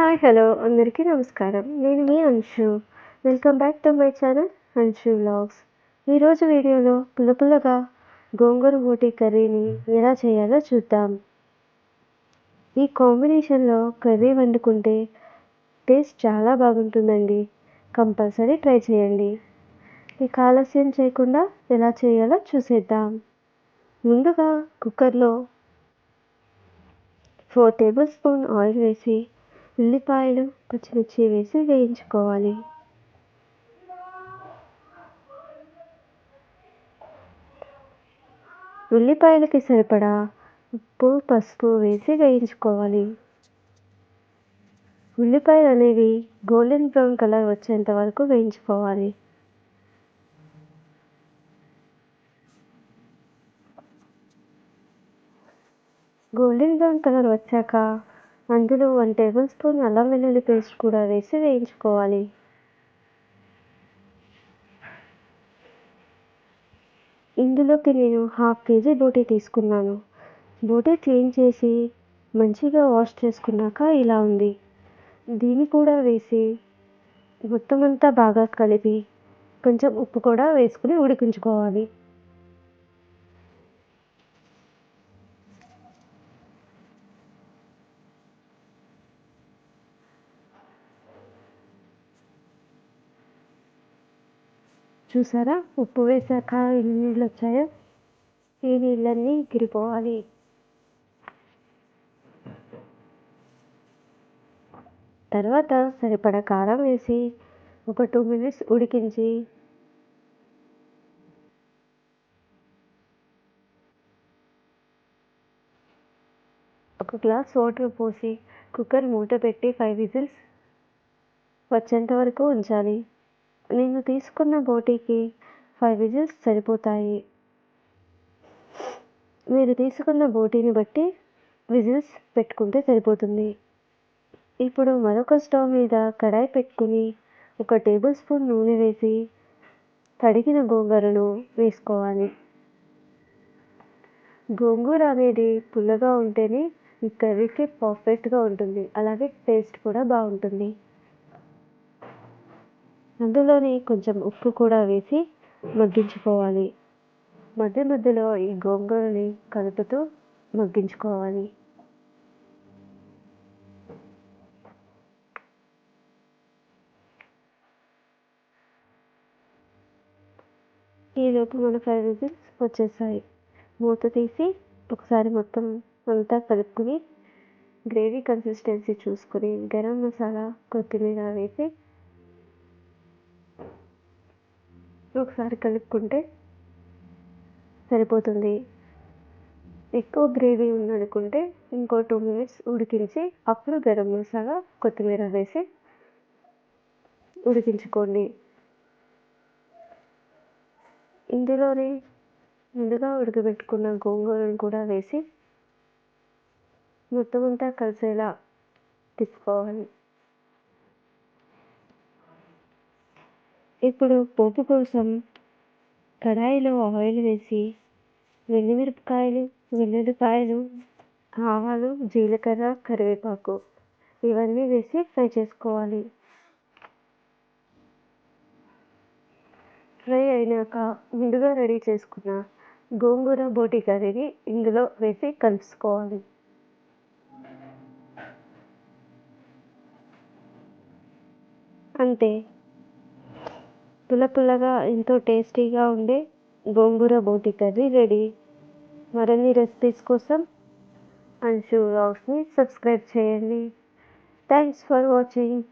Hi hello అందరికీ నమస్కారం. నేను మీ Anshu. Welcome back to my channel Anshu vlogs. ఈరోజు వీడియోలో పుల్ల పుల్లగా గోంగూర బోటి కర్రీని ఎలా చేయాలో చూద్దాం. ఈ కాంబినేషన్లో కర్రీ వండుకుంటే టేస్ట్ చాలా బాగుంటుందండి. కంపల్సరీ ట్రై చేయండి. ఇక ఆలస్యం చేయకుండా ఎలా చేయాలో చూసేద్దాం. ముందుగా కుక్కర్లో ఫోర్ టేబుల్ స్పూన్ ఆయిల్ వేసి ఉల్లిపాయలు పచ్చిమిర్చి వేసి వేయించుకోవాలి. ఉల్లిపాయలకి సరిపడా ఉప్పు పసుపు వేసి వేయించుకోవాలి. ఉల్లిపాయలు అనేవి గోల్డెన్ బ్రౌన్ కలర్ వచ్చేంత వరకు వేయించుకోవాలి. గోల్డెన్ బ్రౌన్ కలర్ వచ్చాక అందులో వన్ టేబుల్ స్పూన్ అల్లం వెల్లుల్లి పేస్ట్ కూడా వేసి వేయించుకోవాలి. ఇందులోకి నేను హాఫ్ కేజీ బోటీ తీసుకున్నాను. బోటీ క్లీన్ చేసి మంచిగా వాష్ చేసుకున్నాక ఇలా ఉంది. దీన్ని కూడా వేసి మొత్తం అంతా బాగా కలిపి కొంచెం ఉప్పు కూడా వేసుకుని ఉడికించుకోవాలి. చూసారా? ఉప్పు వేసాక ఎన్ని నీళ్ళు వచ్చాయో? ఈ నీళ్ళన్నీ గిరిపోవాలి తర్వాత సరిపడా కారం వేసి ఒక టూ మినిట్స్ ఉడికించి ఒక గ్లాస్ వాటర్ పోసి కుక్కర్ మూత పెట్టి ఫైవ్ విజిల్స్ వచ్చేంత వరకు ఉంచాలి. నేను తీసుకున్న బోటీకి ఫైవ్ విజిల్స్ సరిపోతాయి. మీరు తీసుకున్న బోటీని బట్టి విజిల్స్ పెట్టుకుంటే సరిపోతుంది. ఇప్పుడు మరొక స్టవ్ మీద కడాయి పెట్టుకుని ఒక టేబుల్ స్పూన్ నూనె వేసి కడిగిన గోంగూరను వేసుకోవాలి. గోంగూర అనేది పుల్లగా ఉంటేనే ఈ కర్రీకి పర్ఫెక్ట్గా ఉంటుంది. అలాగే టేస్ట్ కూడా బాగుంటుంది. అందులోని కొంచెం ఉప్పు కూడా వేసి మగ్గించుకోవాలి. మధ్య మధ్యలో ఈ గోంగూరని కలుపుతూ మగ్గించుకోవాలి. ఈలోపు మన ఫైవ్ విజిల్స్ వచ్చేసాయి. మూత తీసి ఒకసారి మొత్తం అంతా కలుపుకుని గ్రేవీ కన్సిస్టెన్సీ చూసుకుని గరం మసాలా కొత్తిమీర వేసి ఒకసారి కలుపుకుంటే సరిపోతుంది. ఎక్కువ గ్రేవీ ఉందనుకుంటే ఇంకో టూ మినిట్స్ ఉడికించి అప్పుడు గరం మసాలా కొత్తిమీర వేసి ఉడికించుకోండి. ఇందులోనే ముందుగా ఉడకబెట్టుకున్న గోంగూరను కూడా వేసి మొత్తం అంతా కలిసేలా తీసుకోవాలి ఇప్పుడు పోపు కోసం కడాయిలో ఆయిల్ వేసి వెల్లిమిరపకాయలు వెల్లుల్లిపాయలు ఆవాలు జీలకర్ర కరివేపాకు ఇవన్నీ వేసి ఫ్రై చేసుకోవాలి. ఫ్రై అయినాక ముందుగా రెడీ చేసుకున్న గోంగూర బోటి కర్రీని ఇందులో వేసి కలుసుకోవాలి అంతే. పుల్ల పుల్లగా ఎంతో టేస్టీగా ఉండే గోంగూర బోటి కర్రీ రెడీ. మరిన్ని రెసిపీస్ కోసం అంశు వ్లాగ్స్ని సబ్స్క్రైబ్ చేయండి. Thanks for watching